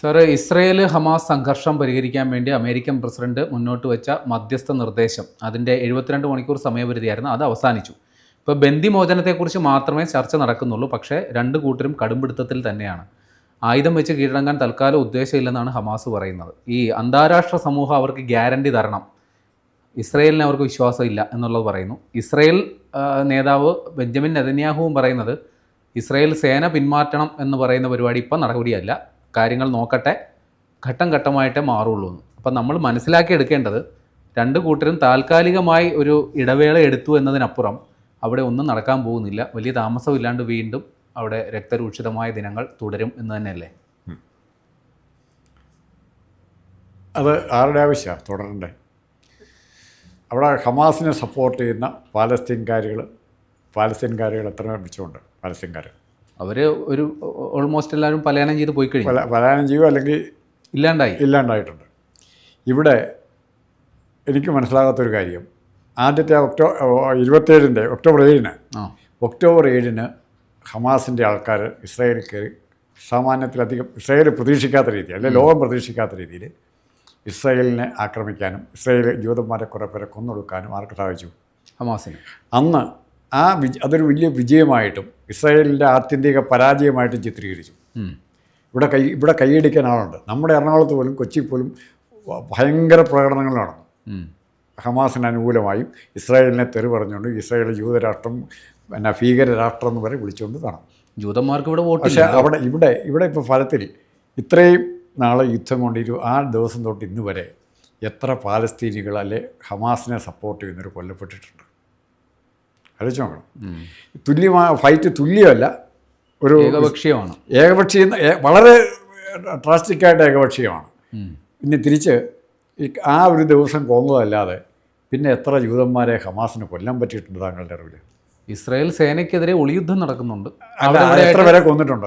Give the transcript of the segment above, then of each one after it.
Sir Israel Hamas സംഘർഷം പരിഹരിക്കാൻ വേണ്ടി അമേരിക്കൻ പ്രസിഡന്റ് മുന്നോട്ട് വെച്ച മധ്യസ്ഥ നിർദ്ദേശം അതിന്റെ എഴുപത്തിരണ്ട് മണിക്കൂർ സമയപരിധിയായിരുന്നു. അത് അവസാനിച്ചു. ഇപ്പോൾ ബന്ദിമോചനത്തെക്കുറിച്ച് മാത്രമേ ചർച്ച നടക്കുന്നുള്ളൂ. പക്ഷേ രണ്ട് കൂട്ടരും കടുംപിടുത്തത്തിൽ തന്നെയാണ്. ആയുധം വെച്ച് കീഴടങ്ങാൻ തൽക്കാലം ഉദ്ദേശമില്ലെന്നാണ് ഹമാസ് പറയുന്നത്. ഈ അന്താരാഷ്ട്ര സമൂഹം അവർക്ക് ഗ്യാരണ്ടി തരണം. ഇസ്രയേലിന് അവർക്ക് വിശ്വാസമില്ല എന്നുള്ളത് പറയുന്നു. ഇസ്രയേൽ നേതാവ് ബെഞ്ചമിൻ നെതന്യാഹുവും പറയുന്നത് ഇസ്രയേൽ സേന പിന്മാറ്റണം എന്ന് പറയുന്ന പരിപാടി ഇപ്പം നടപടിയല്ല. കാര്യങ്ങൾ നോക്കട്ടെ ഘട്ടം ഘട്ടമായിട്ടേ മാറുള്ളൂ എന്ന്. അപ്പം നമ്മൾ മനസ്സിലാക്കി എടുക്കേണ്ടത് രണ്ട് കൂട്ടരും താൽക്കാലികമായി ഒരു ഇടവേള എടുത്തു എന്നതിനപ്പുറം അവിടെ ഒന്നും നടക്കാൻ പോകുന്നില്ല. വലിയ താമസമില്ലാണ്ട് വീണ്ടും അവിടെ രക്തരൂക്ഷിതമായ ദിനങ്ങൾ തുടരും എന്ന് തന്നെയല്ലേ? അത് ആരുടെ ആവശ്യമാണ് തുടരണ്ടേ. അവിടെ ഹമാസിനെ സപ്പോർട്ട് ചെയ്യുന്ന പാലസ്തീൻകാരികൾ പാലസ്തീൻകാരികൾ എത്ര പിടിച്ചുകൊണ്ട് പാലസ്തീൻകാർ അവർ ഒരു ഓൾമോസ്റ്റ് എല്ലാവരും പലായനം ചെയ്ത് പോയി കഴിഞ്ഞു. പല പലായനം ചെയ്യുക അല്ലെങ്കിൽ ഇല്ലാണ്ടായി. ഇല്ലാണ്ടായിട്ടുണ്ട്. ഇവിടെ എനിക്ക് മനസ്സിലാകാത്തൊരു കാര്യം. ആദ്യത്തെ ഒക്ടോ ഇരുപത്തേഴിന്റെ ഒക്ടോബർ ഏഴിന് ഒക്ടോബർ ഏഴിന് ഹമാസിന്റെ ആൾക്കാർ ഇസ്രായേലിൽ കയറി സാമാന്യത്തിലധികം ഇസ്രായേൽ പ്രതീക്ഷിക്കാത്ത രീതിയിൽ അല്ലെ ലോകം പ്രതീക്ഷിക്കാത്ത രീതിയിൽ ഇസ്രായേലിനെ ആക്രമിക്കാനും ഇസ്രായേൽ ജൂതന്മാരെ കുറേ പേരെ കൊന്നൊടുക്കാനും ആർക്ക് സാധിച്ചു. ഹമാസിന്. അന്ന് ആ വിജ അതൊരു വലിയ വിജയമായിട്ടും ഇസ്രായേലിന്റെ ആത്യന്തിക പരാജയമായിട്ടും ചിത്രീകരിച്ചു. ഇവിടെ കൈ ഇവിടെ കൈയടിക്കാൻ ആളുണ്ട്. നമ്മുടെ എറണാകുളത്ത് പോലും കൊച്ചി പോലും ഭയങ്കര പ്രകടനങ്ങൾ നടന്നു. ഹമാസിന് അനുകൂലമായും ഇസ്രായേലിനെ തെറി പറഞ്ഞുകൊണ്ട് ഇസ്രായേൽ ജൂതരാഷ്ട്രം പിന്നെ ഭീകര രാഷ്ട്രം എന്ന് വരെ വിളിച്ചുകൊണ്ട് നടന്നു. ജൂതന്മാർക്ക് ഇവിടെ പക്ഷേ വോട്ടില്ല അവിടെ ഇവിടെ ഇവിടെ ഇപ്പോൾ ഫലത്തിൽ ഇത്രയും നാളെ യുദ്ധം കൊണ്ട് ഇരു ആ ദിവസം തൊട്ട് ഇന്ന് വരെ എത്ര പാലസ്തീനികൾ അല്ലെ ഹമാസിനെ സപ്പോർട്ട് ചെയ്യുന്നവർ കൊല്ലപ്പെട്ടിട്ടുണ്ട്. ആലോചിച്ച് നോക്കണം. തുല്യമായ ഫൈറ്റ് തുല്യമല്ല ഒരു ഏകപക്ഷീയമാണ്. ഏകപക്ഷീയ വളരെ ഡ്രാസ്റ്റിക്കായിട്ട് ഏകപക്ഷീയമാണ്. പിന്നെ തിരിച്ച് ആ ഒരു ദിവസം കൊന്നതല്ലാതെ പിന്നെ എത്ര ജൂതന്മാരെ ഹമാസിന് കൊല്ലാൻ പറ്റിയിട്ടുണ്ട് താങ്കളുടെ അറിവിൽ ഇസ്രായേൽ സേനയ്ക്കെതിരെ ഒളിയുദ്ധം നടക്കുന്നുണ്ട്. എത്ര പേരെ കൊന്നിട്ടുണ്ട്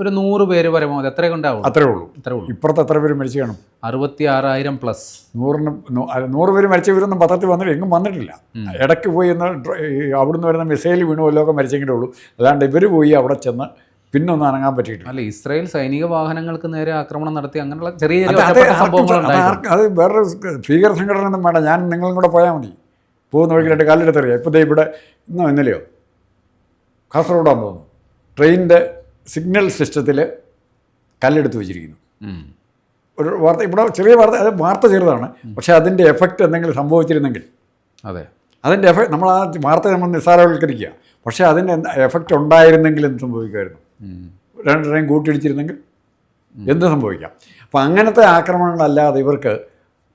ഒരു- നൂറ് പേര് പരമാവധി എത്ര ഉണ്ടാവും? അത്രേ ഉള്ളൂ. അത്രേ ഉള്ളൂ. ഇപ്പുറത്ത് എത്ര പേര് മരിച്ചു കാണും? അറുപത്തി ആറായിരം പ്ലസ് നൂറിന് നൂറ് പേര് മരിച്ചവരൊന്നും പത്രത്തിൽ വന്നിട്ട് എങ്ങും വന്നിട്ടില്ല. ഇടയ്ക്ക് പോയി എന്ന് അവിടുന്ന് വരുന്ന മിസൈൽ വീണു വല്ലതൊക്കെ മരിച്ചെങ്കിലേ ഉള്ളൂ. അല്ലാണ്ട് ഇവർ പോയി അവിടെ ചെന്ന് പിന്നെ ഒന്നും അനങ്ങാൻ പറ്റിയിട്ടില്ല. അല്ല ഇസ്രായേൽ സൈനിക വാഹനങ്ങൾക്ക് നേരെ ആക്രമണം നടത്തി അങ്ങനെയുള്ള ചെറിയ ചെറിയ അത് വേറൊരു ഭീകര സംഘടന ഒന്നും വേണ്ട. ഞാൻ നിങ്ങളും കൂടെ പോയാൽ മതി. പോകുന്ന വഴിക്കിട്ട് കാലിലെത്തറിയാം ഇപ്പോൾ ദേ ഇവിടെ ഇന്നോ ഇന്നലെയോ? കാസർഗോഡാന്ന് തോന്നുന്നു. ട്രെയിനിന്റെ സിഗ്നൽ സിസ്റ്റത്തിൽ കല്ലെടുത്ത് വെച്ചിരിക്കുന്നു. ഒരു വാർത്ത ഇവിടെ ചെറിയ വാർത്ത അത് വാർത്ത ചെറുതാണ്. പക്ഷേ അതിന്റെ എഫക്റ്റ് എന്തെങ്കിലും സംഭവിച്ചിരുന്നെങ്കിൽ. അതെ. അതിന്റെ എഫക്റ്റ് നമ്മൾ ആ വാർത്ത നമ്മൾ നിസ്സാരവൽക്കരിക്കുക. പക്ഷേ അതിന്റെ എഫക്റ്റ് ഉണ്ടായിരുന്നെങ്കിൽ എന്ത് സംഭവിക്കുമായിരുന്നു? രണ്ട് ട്രെയിൻ കൂട്ടിയിടിച്ചിരുന്നെങ്കിൽ എന്ത് സംഭവിക്കാം? അപ്പോൾ അങ്ങനത്തെ ആക്രമണങ്ങളല്ലാതെ ഇവർക്ക്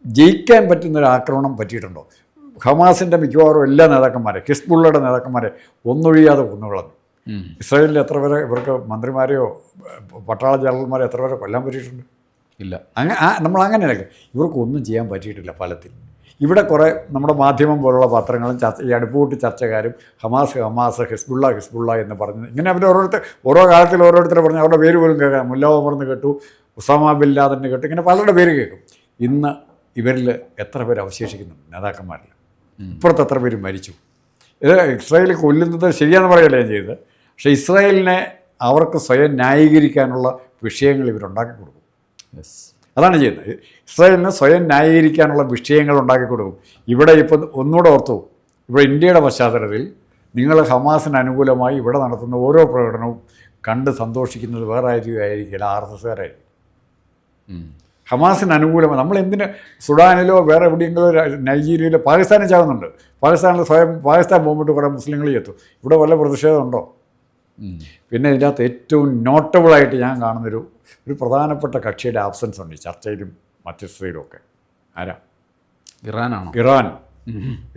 ജയിക്കാൻ പറ്റുന്ന ഒരു ആക്രമണം പറ്റിയിട്ടുണ്ടോ? ഹമാസിന്റെ മിക്കവാറും എല്ലാ നേതാക്കന്മാരെ ഹിസ്ബുള്ളയുടെ നേതാക്കന്മാരെ ഒന്നൊഴിയാതെ കൊന്നുകളഞ്ഞു. ഇസ്രായേലിൽ എത്ര പേരെ ഇവർക്ക് മന്ത്രിമാരെയോ പട്ടാള ജനറൽമാരെയോ എത്ര പേരെ കൊല്ലാൻ പറ്റിയിട്ടുണ്ട്? ഇല്ല. അങ്ങ ആ നമ്മൾ അങ്ങനെയല്ല. ഇവർക്കൊന്നും ചെയ്യാൻ പറ്റിയിട്ടില്ല ഫലത്തിൽ. ഇവിടെ കുറേ നമ്മുടെ മാധ്യമം പോലുള്ള പത്രങ്ങളും ചർച്ച ഈ അടുപ്പുകൂട്ടി ചർച്ചക്കാരും ഹമാസ് ഹമാസ് ഹിസ്ബുള്ള ഹിസ്ബുള്ള എന്ന് പറഞ്ഞ് ഇങ്ങനെ അവർ ഓരോരുത്തർ ഓരോ കാലത്തിൽ ഓരോരുത്തർ പറഞ്ഞു അവരുടെ പേര് പോലും കേൾക്കാം മുല്ല ഓമർന്ന് കേട്ടു ഉസാമ ബിൻ ലാദന് കേട്ടു ഇങ്ങനെ പലരുടെ പേര് കേൾക്കും. ഇന്ന് ഇവരിൽ എത്ര പേര് അവശേഷിക്കുന്നുണ്ട്? നേതാക്കന്മാരിൽ ഇപ്പുറത്ത് എത്ര പേര് മരിച്ചു. ഇത് ഇസ്രായേൽ കൊല്ലുന്നത് ശരിയാന്ന് പറയല്ല ഞാൻ ചെയ്തത്? പക്ഷേ ഇസ്രായേലിനെ അവർക്ക് സ്വയം ന്യായീകരിക്കാനുള്ള വിഷയങ്ങൾ ഇവരുണ്ടാക്കി കൊടുക്കും. യെസ് അതാണ് ചെയ്യുന്നത് ഇസ്രായേലിന് സ്വയം ന്യായീകരിക്കാനുള്ള വിഷയങ്ങൾ ഉണ്ടാക്കി കൊടുക്കും. ഇവിടെ ഇപ്പം ഒന്നുകൂടെ ഓർത്തു. ഇവിടെ ഇന്ത്യയുടെ പശ്ചാത്തലത്തിൽ നിങ്ങൾ ഹമാസിന് അനുകൂലമായി ഇവിടെ നടത്തുന്ന ഓരോ പ്രകടനവും കണ്ട് സന്തോഷിക്കുന്നത് വേറെ ആയിരിക്കും ആയിരിക്കില്ല. ആർ എസ് എസ്കാരായിരിക്കും. ഹമാസിന് അനുകൂലമാണ്. നമ്മൾ എന്തിന് സുഡാനിലോ വേറെ എവിടെയെങ്കിലും നൈജീരിയയിലോ പാകിസ്ഥാനിൽ ചാകുന്നുണ്ട്. പാകിസ്ഥാനിൽ സ്വയം പാകിസ്ഥാൻ പോകുമ്പോൾ കുറേ മുസ്ലിങ്ങൾ എത്തും. ഇവിടെ വല്ല പ്രതിഷേധമുണ്ടോ? പിന്നെ ഇതിനകത്ത് ഏറ്റവും നോട്ടബിളായിട്ട് ഞാൻ കാണുന്നൊരു ഒരു പ്രധാനപ്പെട്ട കക്ഷിയുടെ ആബ്സൻസ് ഉണ്ട് ചർച്ചയിലും മധ്യസ്ഥയിലും ഒക്കെ. ആരാ? ഇറാനാണോ? ഇറാൻ.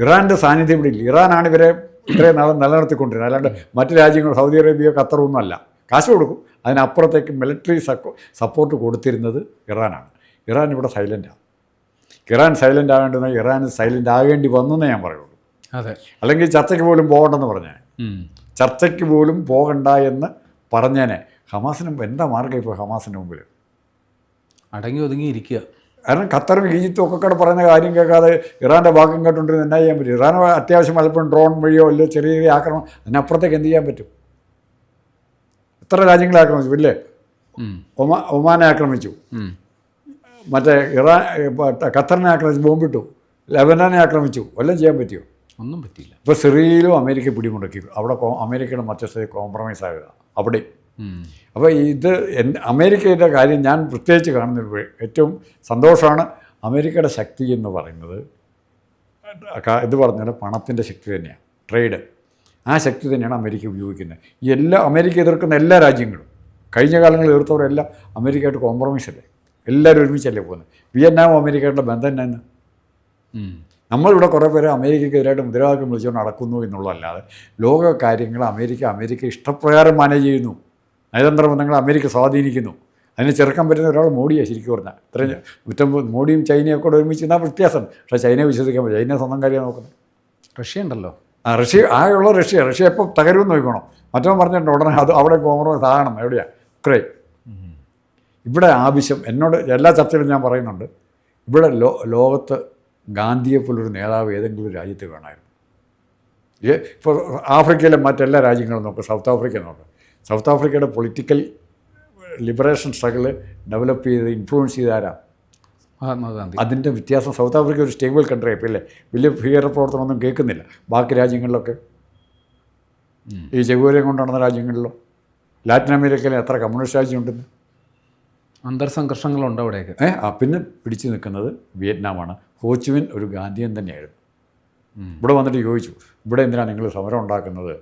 ഇറാന്റെ സാന്നിധ്യം ഇവിടെ ഇല്ല. ഇറാനാണ് ഇവരെ ഇത്രയും നാളെ നിലനിർത്തിക്കൊണ്ടിരുന്നത്. അല്ലാണ്ട് മറ്റ് രാജ്യങ്ങൾ സൗദി അറേബ്യ ഖത്തറൊന്നും അല്ല. കാശ് കൊടുക്കും. അതിനപ്പുറത്തേക്ക് മിലിറ്ററി സപ്പോർട്ട് കൊടുത്തിരുന്നത് ഇറാനാണ്. ഇറാൻ ഇവിടെ സൈലന്റാണ് ഇറാൻ സൈലന്റ് ആകേണ്ടുന്ന ഇറാൻ സൈലന്റ് ആകേണ്ടി വന്നെന്നേ ഞാൻ പറയുള്ളൂ. അതെ. അല്ലെങ്കിൽ ചർച്ചയ്ക്ക് പോലും പോകണ്ടെന്ന് പറഞ്ഞേ. ചർച്ചയ്ക്ക് പോലും പോകണ്ട എന്ന് പറഞ്ഞേനെ. ഹമാസിനും എന്താ മാർഗം ഇപ്പോൾ ഹമാസിന് മുമ്പിൽ അടങ്ങി ഒതുങ്ങി ഇരിക്കുക. കാരണം ഖത്തറും ഈജിപ്തും ഒക്കെ കൂടെ പറയുന്ന കാര്യം കേൾക്കാതെ ഇറാന്റെ ഭാഗം കേട്ടുകൊണ്ടിരുന്ന് എന്നാ ചെയ്യാൻ പറ്റും? ഇറാൻ അത്യാവശ്യം അല്പം ഡ്രോൺ വഴിയോ അല്ലോ ചെറിയ ചെറിയ ആക്രമണം അതിനപ്പുറത്തേക്ക് എന്ത് ചെയ്യാൻ പറ്റും? എത്ര രാജ്യങ്ങളെ ആക്രമിച്ചു ഇല്ലേ. ഒമാ ഒമാനെ ആക്രമിച്ചു. മറ്റേ ഇറാ ഖത്തറിനെ ആക്രമിച്ച് ബോംബിട്ടു. ലെബനാനെ ആക്രമിച്ചു. വല്ലതും ചെയ്യാൻ പറ്റിയോ? ഒന്നും പറ്റിയില്ല. ഇപ്പോൾ സിറിയയിലും അമേരിക്ക പിടിമുടക്കി. അവിടെ അമേരിക്കയുടെ മധ്യസ്ഥതയിൽ കോംപ്രമൈസ് ആവുക അവിടെ അപ്പോൾ ഇത് എൻ- അമേരിക്കയുടെ കാര്യം ഞാൻ പ്രത്യേകിച്ച് കാണുന്ന ഏറ്റവും സന്തോഷമാണ് അമേരിക്കയുടെ ശക്തി എന്ന് പറയുന്നത്. ഇത് പറഞ്ഞാൽ പണത്തിന്റെ ശക്തി തന്നെയാണ്. ട്രേഡ്. ആ ശക്തി തന്നെയാണ് അമേരിക്ക ഉപയോഗിക്കുന്നത്. എല്ലാ അമേരിക്ക എതിർക്കുന്ന എല്ലാ രാജ്യങ്ങളും. കഴിഞ്ഞ കാലങ്ങളിൽ എതിർത്തവരെല്ലാം അമേരിക്കയായിട്ട് കോംപ്രമൈസ് അല്ലേ? എല്ലാവരും ഒരുമിച്ചല്ലേ പോകുന്നത്? വിയറ്റ്നാമും അമേരിക്കയുടെ ബന്ധം തന്നെ. നമ്മളിവിടെ കുറേ പേര് അമേരിക്കയ്ക്കെതിരായിട്ട് മുദ്രാവാക്യം വിളിച്ചുകൊണ്ട് നടക്കുന്നു എന്നുള്ളതല്ലാതെ ലോക കാര്യങ്ങൾ അമേരിക്ക അമേരിക്ക ഇഷ്ടപ്രകാരം മാനേജ് ചെയ്യുന്നു. നയതന്ത്ര ബന്ധങ്ങൾ അമേരിക്ക സ്വാധീനിക്കുന്നു. അതിന് ചെറുക്കാൻ പറ്റുന്ന ഒരാൾ മോഡിയാണ് ശരിക്കും പറഞ്ഞാൽ. ഇത്രയും കുറ്റം മോഡിയും ചൈനയും കൂടെ ഒരുമിച്ച് എന്നാൽ വ്യത്യാസം. പക്ഷേ ചൈനയെ വിശ്വസിക്കാൻ പറ്റും ചൈന സ്വന്തം കാര്യം നോക്കുന്നത് റഷ്യ ഉണ്ടല്ലോ. ആ റഷ്യ ആകെയുള്ള റഷ്യ. റഷ്യ എപ്പോൾ തകരുമെന്ന് നോക്കണം മറ്റവൻ പറഞ്ഞിട്ടുണ്ട് ഉടനെ അത് അവിടെ കോംപ്രമൈസ് ആകണം എവിടെയാണ് ഉക്രൈൻ. ഇവിടെ ആവശ്യം എന്നോട് എല്ലാ ചർച്ചയിലും ഞാൻ പറയുന്നുണ്ട് ഇവിടെ ലോ ലോകത്ത് ഗാന്ധിയെ പോലൊരു നേതാവ് ഏതെങ്കിലും ഒരു രാജ്യത്ത് വേണമായിരുന്നു. ഇപ്പോൾ ആഫ്രിക്കയിലെ മറ്റെല്ലാ രാജ്യങ്ങളും നോക്കുക സൗത്ത് ആഫ്രിക്ക നോക്കുക സൗത്ത് ആഫ്രിക്കയുടെ പൊളിറ്റിക്കൽ ലിബറേഷൻ സ്ട്രഗിൾ ഡെവലപ്പ് ചെയ്ത് ഇൻഫ്ലുവൻസ് ചെയ്ത് ആരാ? മഹാത്മാഗാന്ധി. അതിന്റെ വ്യത്യാസം സൗത്ത് ആഫ്രിക്ക ഒരു സ്റ്റേബിൾ കൺട്രി ആയി ഇല്ലേ വലിയ ഭീകര പ്രവർത്തനമൊന്നും കേൾക്കുന്നില്ല. ബാക്കി രാജ്യങ്ങളിലൊക്കെ. ഈ ചെഗുവരയും കൊണ്ട് നടന്ന രാജ്യങ്ങളിലോ ലാറ്റിൻ അമേരിക്കയിലെ എത്ര കമ്മ്യൂണിസ്റ്റ് രാജ്യമുണ്ടെന്ന്? അന്തർസംഘർഷങ്ങളുണ്ട് അവിടെയൊക്കെ. ഏ ആ പിന്നെ പിടിച്ചു നിൽക്കുന്നത് വിയറ്റ്നാമാണ്. ഹോച്ചുവിൻ ഒരു ഗാന്ധിയൻ തന്നെയായിരുന്നു. ഇവിടെ വന്നിട്ട് ചോദിച്ചു ഇവിടെ എന്തിനാണ് നിങ്ങൾ സമരം ഉണ്ടാക്കുന്നത്?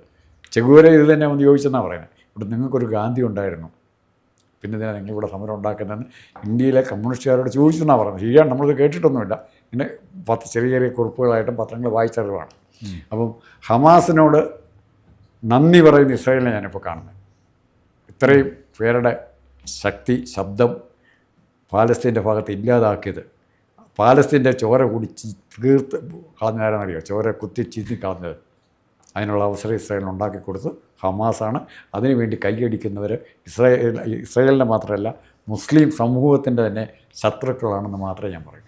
ചെഗുവര ഇത് തന്നെ വന്ന് ചോദിച്ചെന്നാണ് പറയുന്നത് ഇവിടെ നിങ്ങൾക്കൊരു ഗാന്ധി ഉണ്ടായിരുന്നു. പിന്നെ ഇതിനാണ് നിങ്ങൾ ഇവിടെ സമരം ഉണ്ടാക്കുന്നതെന്ന് ഇന്ത്യയിലെ കമ്മ്യൂണിസ്റ്റുകാരോട് ചോദിച്ചെന്നാണ് പറയുന്നത് ശരിയാണ് നമ്മളിത് കേട്ടിട്ടൊന്നുമില്ല. പിന്നെ പത്ത് ചെറിയ ചെറിയ കുറിപ്പുകളായിട്ടും പത്രങ്ങൾ വായിച്ചറിവാണ് അപ്പം ഹമാസിനോട് നന്ദി പറയുന്ന ഇസ്രായേലിനെ ഞാനിപ്പോൾ കാണുന്നത് ഇത്രയും പേരുടെ ശക്തി ശബ്ദം പാലസ്തീന്റെ ഭാഗത്ത് ഇല്ലാതാക്കിയത്. പാലസ്തീന്റെ ചോര കൂടി തീർത്ത് കളഞ്ഞാരെന്നറിയോ ചോര കുത്തി ചീന്തി കളഞ്ഞത്. അതിനുള്ള അവസരം ഇസ്രായേലിന് ഉണ്ടാക്കി കൊടുത്ത് ഹമാസാണ്. അതിനുവേണ്ടി കൈയടിക്കുന്നവർ ഇസ്രായേൽ ഇസ്രായേലിന്റെ മാത്രമല്ല മുസ്ലിം സമൂഹത്തിന്റെ തന്നെ ശത്രുക്കളാണെന്ന് മാത്രമേ ഞാൻ പറയൂ.